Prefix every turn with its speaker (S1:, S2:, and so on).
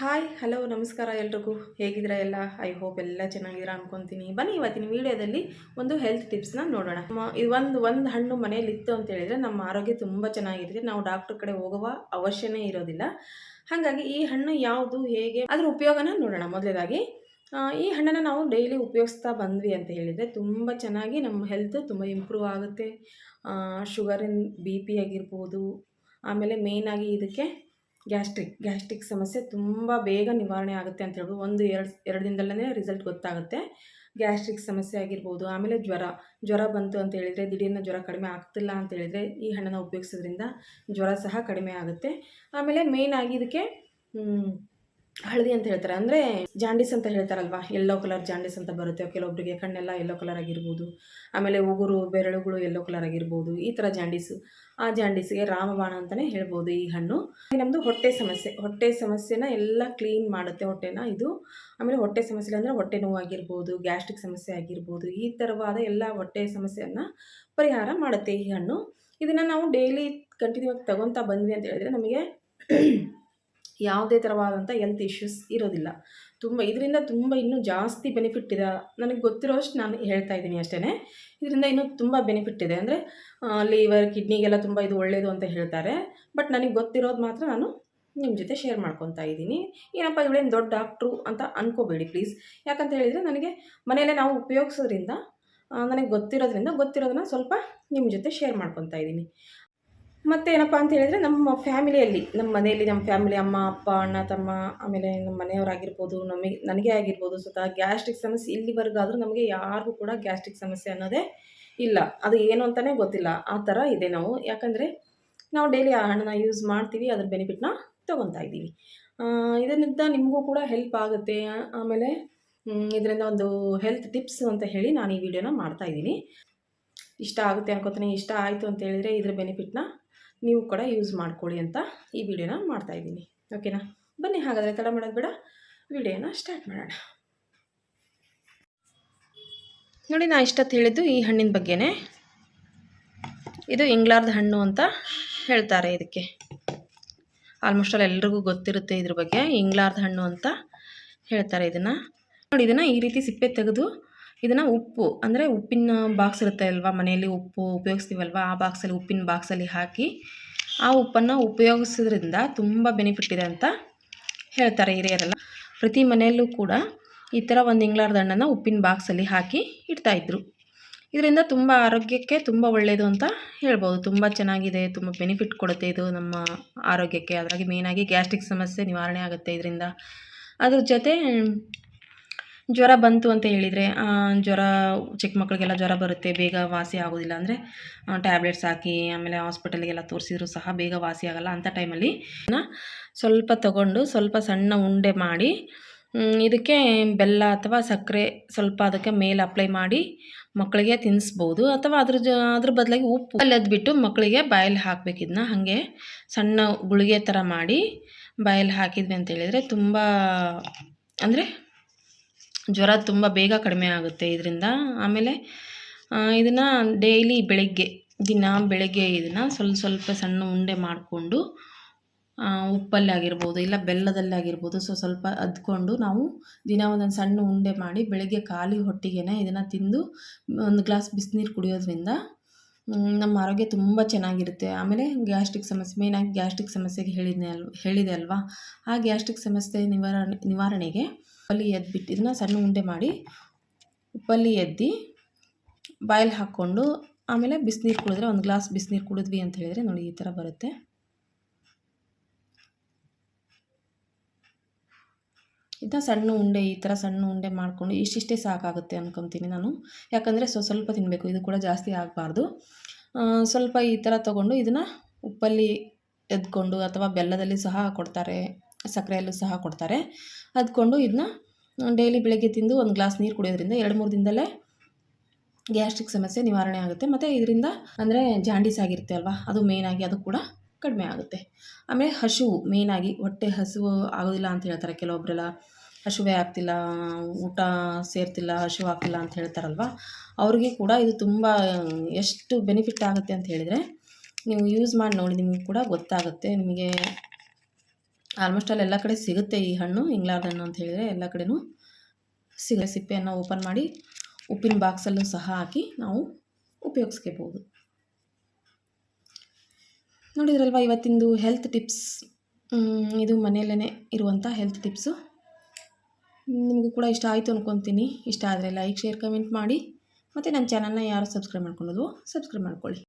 S1: Hi hello ನಮಸ್ಕಾರ ಎಲ್ರಿಗೂ. ಹೇಗಿದ್ದೀರಾ ಎಲ್ಲ? ಐ ಹೋಪ್ ಎಲ್ಲ ಚೆನ್ನಾಗಿದ್ದೀರಾ ಅನ್ಕೊತೀನಿ. ಬನ್ನಿ, ಇವತ್ತಿನ ವಿಡಿಯೋದಲ್ಲಿ ಒಂದು ಹೆಲ್ತ್ ಟಿಪ್ಸ್ನ ನೋಡೋಣ. ಇದು ಒಂದು ಒಂದು ಹಣ್ಣು ಮನೆಯಲ್ಲಿ ಇತ್ತು ಅಂತ ಹೇಳಿದ್ರೆ ನಮ್ಮ ಆರೋಗ್ಯ ತುಂಬ ಚೆನ್ನಾಗಿರುತ್ತೆ. ನಾವು ಡಾಕ್ಟರ್ ಕಡೆ ಹೋಗುವ ಅವಶ್ಯನೇ ಇರೋದಿಲ್ಲ. ಹಾಗಾಗಿ ಈ ಹಣ್ಣು ಯಾವುದು, ಹೇಗೆ, ಅದ್ರ ಉಪಯೋಗನ ನೋಡೋಣ. ಮೊದಲೇದಾಗಿ ಈ ಹಣ್ಣನ್ನು ನಾವು ಡೈಲಿ ಉಪಯೋಗಿಸ್ತಾ ಬಂದ್ವಿ ಅಂತ ಹೇಳಿದರೆ ತುಂಬ ಚೆನ್ನಾಗಿ ನಮ್ಮ ಹೆಲ್ತ್ ತುಂಬ ಇಂಪ್ರೂವ್ ಆಗುತ್ತೆ. ಶುಗರಿನ್ ಬಿ ಪಿ ಆಗಿರ್ಬೋದು, ಆಮೇಲೆ ಮೇಯ್ನಾಗಿ ಇದಕ್ಕೆ ಗ್ಯಾಸ್ಟ್ರಿಕ್ ಗ್ಯಾಸ್ಟ್ರಿಕ್ ಸಮಸ್ಯೆ ತುಂಬ ಬೇಗ ನಿವಾರಣೆ ಆಗುತ್ತೆ ಅಂತ ಹೇಳ್ಬೋದು. ಒಂದು, ಎರಡು ಎರಡು ದಿನದಲ್ಲೇ ರಿಸಲ್ಟ್ ಗೊತ್ತಾಗುತ್ತೆ. ಗ್ಯಾಸ್ಟ್ರಿಕ್ ಸಮಸ್ಯೆ ಆಗಿರ್ಬೋದು, ಆಮೇಲೆ ಜ್ವರ. ಜ್ವರ ಬಂತು ಅಂತ ಹೇಳಿದರೆ ದಿಢೀರ್ನ ಜ್ವರ ಕಡಿಮೆ ಆಗ್ತಿಲ್ಲ ಅಂತ ಹೇಳಿದರೆ ಈ ಹಣ್ಣನ್ನು ಉಪಯೋಗಿಸೋದ್ರಿಂದ ಜ್ವರ ಸಹ ಕಡಿಮೆ ಆಗುತ್ತೆ. ಆಮೇಲೆ ಮೇಯ್ನ್ ಆಗಿ ಇದಕ್ಕೆ ಹಳದಿ ಅಂತ ಹೇಳ್ತಾರೆ. ಅಂದರೆ ಜಾಂಡಿಸ್ ಅಂತ ಹೇಳ್ತಾರಲ್ವಾ? ಯೆಲ್ಲೋ ಕಲರ್ ಜಾಂಡಿಸ್ ಅಂತ ಬರುತ್ತೆ. ಕೆಲವೊಬ್ಬರಿಗೆ ಕಣ್ಣೆಲ್ಲ ಯೆಲ್ಲೋ ಕಲರ್ ಆಗಿರ್ಬೋದು. ಆಮೇಲೆ ಉಗುರು, ಬೆರಳುಗಳು ಯೆಲ್ಲೋ ಕಲರ್ ಆಗಿರ್ಬೋದು. ಈ ಥರ ಜಾಂಡೀಸು. ಆ ಜಾಂಡೀಸ್ಗೆ ರಾಮಬಾಣ ಅಂತಲೇ ಹೇಳ್ಬೋದು ಈ ಹಣ್ಣು. ನಮ್ಮದು ಹೊಟ್ಟೆ ಸಮಸ್ಯೆ. ಹೊಟ್ಟೆ ಸಮಸ್ಯೆನ ಎಲ್ಲ ಕ್ಲೀನ್ ಮಾಡುತ್ತೆ ಹೊಟ್ಟೆನ ಇದು. ಆಮೇಲೆ ಹೊಟ್ಟೆ ಸಮಸ್ಯೆ ಅಂದರೆ ಹೊಟ್ಟೆ ನೋವು ಆಗಿರ್ಬೋದು ಗ್ಯಾಸ್ಟ್ರಿಕ್ ಸಮಸ್ಯೆ ಆಗಿರ್ಬೋದು. ಈ ಥರವಾದ ಎಲ್ಲ ಹೊಟ್ಟೆ ಸಮಸ್ಯೆಯನ್ನು ಪರಿಹಾರ ಮಾಡುತ್ತೆ ಈ ಹಣ್ಣು. ಇದನ್ನು ನಾವು ಡೈಲಿ ಕಂಟಿನ್ಯೂ ಆಗಿ ತಗೊತಾ ಬಂದ್ವಿ ಅಂತ ಹೇಳಿದ್ರೆ ನಮಗೆ ಯಾವುದೇ ಥರವಾದಂಥ ಹೆಲ್ತ್ ಇಶ್ಯೂಸ್ ಇರೋದಿಲ್ಲ. ತುಂಬ, ಇದರಿಂದ ತುಂಬ ಇನ್ನೂ ಜಾಸ್ತಿ ಬೆನಿಫಿಟ್ ಇದೆ. ನನಗೆ ಗೊತ್ತಿರೋಷ್ಟು ನಾನು ಹೇಳ್ತಾ ಇದ್ದೀನಿ ಅಷ್ಟೇ ಇದರಿಂದ ಇನ್ನೂ ತುಂಬ ಬೆನಿಫಿಟ್ ಇದೆ. ಅಂದರೆ ಲಿವರ್ ಕಿಡ್ನಿಗೆಲ್ಲ ತುಂಬ ಇದು ಒಳ್ಳೆಯದು ಅಂತ ಹೇಳ್ತಾರೆ. ಬಟ್ ನನಗೆ ಗೊತ್ತಿರೋದು ಮಾತ್ರ ನಾನು ನಿಮ್ಮ ಜೊತೆ ಶೇರ್ ಮಾಡ್ಕೊತಾ ಇದ್ದೀನಿ. ಏನಪ್ಪ, ಇವಳೇನು ದೊಡ್ಡ ಡಾಕ್ಟ್ರು ಅಂತ ಅನ್ಕೋಬೇಡಿ ಪ್ಲೀಸ್ ಯಾಕಂತ ಹೇಳಿದರೆ ನನಗೆ ಮನೆಯಲ್ಲೇ ನಾವು ಉಪಯೋಗಿಸೋದ್ರಿಂದ ನನಗೆ ಗೊತ್ತಿರೋದ್ರಿಂದ, ಗೊತ್ತಿರೋದನ್ನ ಸ್ವಲ್ಪ ನಿಮ್ಮ ಜೊತೆ ಶೇರ್ ಮಾಡ್ಕೊತಾ ಇದ್ದೀನಿ. ಮತ್ತು ಏನಪ್ಪ ಅಂತ ಹೇಳಿದರೆ ನಮ್ಮ ಫ್ಯಾಮಿಲಿಯಲ್ಲಿ, ನಮ್ಮ ಮನೆಯಲ್ಲಿ ನಮ್ಮ ಫ್ಯಾಮಿಲಿ ಅಮ್ಮ, ಅಪ್ಪ, ಅಣ್ಣ, ತಮ್ಮ, ಆಮೇಲೆ ನಮ್ಮ ಮನೆಯವರಾಗಿರ್ಬೋದು, ನಮಗೆ, ನನಗೆ ಆಗಿರ್ಬೋದು, ಸ್ವತಃ ಗ್ಯಾಸ್ಟ್ರಿಕ್ ಸಮಸ್ಯೆ ಇಲ್ಲಿವರೆಗಾದರೂ ನಮಗೆ ಯಾರಿಗೂ ಕೂಡ ಗ್ಯಾಸ್ಟ್ರಿಕ್ ಸಮಸ್ಯೆ ಅನ್ನೋದೇ ಇಲ್ಲ. ಅದು ಏನು ಅಂತಲೇ ಗೊತ್ತಿಲ್ಲ. ಆ ಥರ ಇದೆ ನಾವು. ಯಾಕಂದರೆ ನಾವು ಡೈಲಿ ಆ ಹಣನ ಯೂಸ್ ಮಾಡ್ತೀವಿ, ಅದ್ರ ಬೆನಿಫಿಟ್ನ ತೊಗೊತಾ ಇದ್ದೀವಿ. ಇದರಿಂದ ನಿಮಗೂ ಕೂಡ ಹೆಲ್ಪ್ ಆಗುತ್ತೆ. ಆಮೇಲೆ ಇದರಿಂದ ಒಂದು ಹೆಲ್ತ್ ಟಿಪ್ಸ್ ಅಂತ ಹೇಳಿ ನಾನು ಈ ವಿಡಿಯೋನ ಮಾಡ್ತಾ ಇದ್ದೀನಿ. ಇಷ್ಟ ಆಗುತ್ತೆ ಅನ್ಕೋತೀನಿ, ಇಷ್ಟ ಆಯಿತು ಅಂತ ಹೇಳಿದರೆ ಇದ್ರ ಬೆನಿಫಿಟ್ನ ನೀವು ಕೂಡ ಯೂಸ್ ಮಾಡ್ಕೊಳ್ಳಿ ಅಂತ ಈ ವಿಡಿಯೋನ ಮಾಡ್ತಾಯಿದ್ದೀನಿ ಓಕೆನಾ ಬನ್ನಿ ಹಾಗಾದರೆ ತಡ ಮಾಡೋದು ಬೇಡ ವಿಡಿಯೋನ ಸ್ಟಾರ್ಟ್ ಮಾಡೋಣ. ನೋಡಿ ನಾ ಇಷ್ಟೊತ್ತು ಹೇಳಿದ್ದು ಈ ಹಣ್ಣಿನ ಬಗ್ಗೆನೇ. ಇದು ಇಂಗ್ಲಾರ್ದ ಹಣ್ಣು ಅಂತ ಹೇಳ್ತಾರೆ ಇದಕ್ಕೆ. ಆಲ್ಮೋಸ್ಟ್ ಆಲ್ ಎಲ್ರಿಗೂ ಗೊತ್ತಿರುತ್ತೆ ಇದ್ರ ಬಗ್ಗೆ, ಇಂಗ್ಲಾರ್ದ ಹಣ್ಣು ಅಂತ ಹೇಳ್ತಾರೆ ಇದನ್ನು. ನೋಡಿ ಇದನ್ನು ಈ ರೀತಿ ಸಿಪ್ಪೆ ತೆಗೆದು ಇದನ್ನು ಉಪ್ಪು, ಅಂದರೆ ಉಪ್ಪಿನ ಬಾಕ್ಸ್ ಇರುತ್ತೆ ಅಲ್ವಾ, ಮನೆಯಲ್ಲಿ ಉಪ್ಪು ಉಪಯೋಗಿಸ್ತೀವಲ್ವ, ಆ ಬಾಕ್ಸಲ್ಲಿ ಉಪ್ಪಿನ ಬಾಕ್ಸಲ್ಲಿ ಹಾಕಿ, ಆ ಉಪ್ಪನ್ನು ಉಪಯೋಗಿಸೋದ್ರಿಂದ ತುಂಬ ಬೆನಿಫಿಟ್ ಇದೆ ಅಂತ ಹೇಳ್ತಾರೆ ಹಿರಿಯರೆಲ್ಲ. ಪ್ರತಿ ಮನೆಯಲ್ಲೂ ಕೂಡ ಈ ಥರ ಒಂದು ಇಂಗ್ಲಾರ್ದ ಹಣ್ಣನ್ನು ಉಪ್ಪಿನ ಬಾಕ್ಸಲ್ಲಿ ಹಾಕಿ ಇಡ್ತಾಯಿದ್ರು ಇದರಿಂದ ತುಂಬ ಆರೋಗ್ಯಕ್ಕೆ ತುಂಬ ಒಳ್ಳೆಯದು ಅಂತ ಹೇಳ್ಬೋದು. ತುಂಬ ಚೆನ್ನಾಗಿದೆ, ತುಂಬ ಬೆನಿಫಿಟ್ ಕೊಡುತ್ತೆ ಇದು ನಮ್ಮ ಆರೋಗ್ಯಕ್ಕೆ. ಅದರಾಗಿ ಮೇಯ್ನಾಗಿ ಗ್ಯಾಸ್ಟ್ರಿಕ್ ಸಮಸ್ಯೆ ನಿವಾರಣೆ ಆಗುತ್ತೆ ಇದರಿಂದ. ಅದ್ರ ಜೊತೆ ಜ್ವರ ಬಂತು ಅಂತ ಹೇಳಿದರೆ ಜ್ವರ ಚಿಕ್ಕ ಮಕ್ಕಳಿಗೆಲ್ಲ ಜ್ವರ ಬರುತ್ತೆ, ಬೇಗ ವಾಸಿ ಆಗೋದಿಲ್ಲ ಅಂದರೆ ಟ್ಯಾಬ್ಲೆಟ್ಸ್ ಹಾಕಿ, ಆಮೇಲೆ ಹಾಸ್ಪಿಟಲ್ಗೆಲ್ಲ ತೋರಿಸಿದ್ರು ಸಹ ಬೇಗ ವಾಸಿ ಆಗಲ್ಲ ಅಂಥ ಟೈಮಲ್ಲಿ ಸ್ವಲ್ಪ ತಗೊಂಡು ಸ್ವಲ್ಪ ಸಣ್ಣ ಉಂಡೆ ಮಾಡಿ ಇದಕ್ಕೆ ಬೆಲ್ಲ ಅಥವಾ ಸಕ್ಕರೆ ಸ್ವಲ್ಪ ಅದಕ್ಕೆ ಮೇಲೆ ಅಪ್ಲೈ ಮಾಡಿ ಮಕ್ಕಳಿಗೆ ತಿನ್ನಿಸ್ಬೋದು ಅಥವಾ ಅದ್ರ ಜ, ಅದ್ರ ಬದಲಾಗಿ ಉಪ್ಪು ಅಲ್ಲದ್ಬಿಟ್ಟು ಮಕ್ಕಳಿಗೆ ಬಾಯಲ್ಲಿ ಹಾಕ್ಬೇಕು ಇದನ್ನ ಹಾಗೆ ಸಣ್ಣ ಗುಳಿಗೆ ಥರ ಮಾಡಿ ಬಾಯಲ್ಲಿ ಹಾಕಿದ್ವಿ ಅಂತೇಳಿದರೆ ತುಂಬ ಅಂದರೆ ಜ್ವರ ತುಂಬ ಬೇಗ ಕಡಿಮೆ ಆಗುತ್ತೆ ಇದರಿಂದ. ಆಮೇಲೆ ಇದನ್ನು ಡೈಲಿ ಬೆಳಗ್ಗೆ, ದಿನ ಬೆಳಗ್ಗೆ ಇದನ್ನು ಸ್ವಲ್ಪ ಸ್ವಲ್ಪ ಸಣ್ಣ ಉಂಡೆ ಮಾಡಿಕೊಂಡು ಉಪ್ಪಲ್ಲಿ ಆಗಿರ್ಬೋದು ಇಲ್ಲ ಬೆಲ್ಲದಲ್ಲಿ ಆಗಿರ್ಬೋದು ಸೊ ಸ್ವಲ್ಪ ಅದ್ಕೊಂಡು ನಾವು ದಿನ ಒಂದೊಂದು ಸಣ್ಣ ಉಂಡೆ ಮಾಡಿ ಬೆಳಗ್ಗೆ ಖಾಲಿ ಹೊಟ್ಟಿಗೆ ಇದನ್ನು ತಿಂದು, ಒಂದು ಗ್ಲಾಸ್ ಬಿಸಿನೀರು ಕುಡಿಯೋದ್ರಿಂದ ನಮ್ಮ ಆರೋಗ್ಯ ತುಂಬ ಚೆನ್ನಾಗಿರುತ್ತೆ. ಆಮೇಲೆ ಗ್ಯಾಸ್ಟ್ರಿಕ್ ಸಮಸ್ಯೆ ಮೇಯ್ನಾಗಿ ಗ್ಯಾಸ್ಟ್ರಿಕ್ ಸಮಸ್ಯೆಗೆ ಹೇಳಿದ್ನೆ ಅಲ್ವ ಹೇಳಿದೆ ಅಲ್ವಾ? ಆ ಗ್ಯಾಸ್ಟ್ರಿಕ್ ಸಮಸ್ಯೆ ನಿವಾರಣೆ, ನಿವಾರಣೆಗೆ ಉಪ್ಪಲ್ಲಿ ಎದ್ಬಿಟ್ಟು ಇದನ್ನ ಸಣ್ಣ ಉಂಡೆ ಮಾಡಿ ಉಪ್ಪಲ್ಲಿ ಎದ್ದು ಬಾಯಲ್ಲಿ ಹಾಕ್ಕೊಂಡು ಆಮೇಲೆ ಬಿಸಿನೀರು ಕುಡಿದ್ರೆ ಒಂದು ಗ್ಲಾಸ್ ಬಿಸಿನೀರು ಕುಡಿದ್ವಿ ಅಂತ ಹೇಳಿದರೆ ನೋಡಿ ಈ ಥರ ಬರುತ್ತೆ. ಇದನ್ನ ಸಣ್ಣ ಉಂಡೆ, ಈ ಥರ ಸಣ್ಣ ಉಂಡೆ ಮಾಡಿಕೊಂಡು ಇಷ್ಟಿಷ್ಟೇ ಸಾಕಾಗುತ್ತೆ ಅನ್ಕೊತೀನಿ ನಾನು. ಯಾಕಂದರೆ ಸೊ ಸ್ವಲ್ಪ ತಿನ್ನಬೇಕು ಇದು ಕೂಡ ಜಾಸ್ತಿ ಆಗಬಾರ್ದು. ಸ್ವಲ್ಪ ಈ ಥರ ತೊಗೊಂಡು ಇದನ್ನು ಉಪ್ಪಲ್ಲಿ ಎದ್ಕೊಂಡು ಅಥವಾ ಬೆಲ್ಲದಲ್ಲಿ ಸಹ ಕೊಡ್ತಾರೆ. ಸಕ್ಕರೆಯಲ್ಲೂ ಸಹ ಕೊಡ್ತಾರೆ. ಅದ್ಕೊಂಡು ಇದನ್ನ ಡೈಲಿ ಬೆಳಗ್ಗೆ ತಿಂದು ಒಂದು ಗ್ಲಾಸ್ ನೀರು ಕುಡಿಯೋದ್ರಿಂದ ಎರಡು ಮೂರು ದಿನದಲ್ಲೇ ಗ್ಯಾಸ್ಟ್ರಿಕ್ ಸಮಸ್ಯೆ ನಿವಾರಣೆ ಆಗುತ್ತೆ. ಮತ್ತು ಇದರಿಂದ ಅಂದರೆ ಜಾಂಡೀಸ್ ಆಗಿರುತ್ತೆ ಅಲ್ವಾ? ಅದು ಮೇಯ್ನಾಗಿ ಅದು ಕೂಡ ಕಡಿಮೆ ಆಗುತ್ತೆ. ಆಮೇಲೆ ಹಸಿವು ಮೇಯ್ನಾಗಿ ಹೊಟ್ಟೆ ಹಸುವು ಆಗೋದಿಲ್ಲ ಅಂತ ಹೇಳ್ತಾರೆ ಕೆಲವೊಬ್ಬರೆಲ್ಲ ಹಸುವೆ ಆಗ್ತಿಲ್ಲ, ಊಟ ಸೇರ್ತಿಲ್ಲ ಹಸಿವು ಆಗ್ತಿಲ್ಲ ಅಂತ ಹೇಳ್ತಾರಲ್ವ? ಅವ್ರಿಗೆ ಕೂಡ ಇದು ತುಂಬ, ಎಷ್ಟು ಬೆನಿಫಿಟ್ ಆಗುತ್ತೆ ಅಂತ ಹೇಳಿದರೆ, ನೀವು ಯೂಸ್ ಮಾಡಿ ನೋಡಿ, ನಿಮಗೆ ಕೂಡ ಗೊತ್ತಾಗುತ್ತೆ. ನಿಮಗೆ ಆಲ್ಮೋಸ್ಟ್ ಅಲ್ಲಿ ಎಲ್ಲ ಕಡೆ ಸಿಗುತ್ತೆ ಈ ಹಣ್ಣು ಇಂಗ್ಲಾರ್ಡ್ ಅಂತ ಹೇಳಿದರೆ ಎಲ್ಲ ಕಡೆನೂ ಸಿಗ ಸಿಪ್ಪೆಯನ್ನು ಓಪನ್ ಮಾಡಿ ಉಪ್ಪಿನ ಬಾಕ್ಸಲ್ಲೂ ಸಹ ಹಾಕಿ ನಾವು ಉಪಯೋಗಿಸ್ಕೋಬೋದು. ನೋಡಿದ್ರಲ್ವ ಇವತ್ತಿಂದು ಹೆಲ್ತ್ ಟಿಪ್ಸ್ ಇದು ಮನೆಯಲ್ಲೇ ಇರುವಂಥ ಹೆಲ್ತ್ ಟಿಪ್ಸು ನಿಮಗೂ ಕೂಡ ಇಷ್ಟ ಆಯಿತು ಅಂದ್ಕೊತೀನಿ ಇಷ್ಟ ಆದರೆ ಲೈಕ್ ಶೇರ್ ಕಮೆಂಟ್ ಮಾಡಿ. ಮತ್ತು ನನ್ನ ಚಾನಲ್ನ ಯಾರು ಸಬ್ಸ್ಕ್ರೈಬ್ ಮಾಡ್ಕೊಳ್ಳೋದು ಸಬ್ಸ್ಕ್ರೈಬ್ ಮಾಡ್ಕೊಳ್ಳಿ.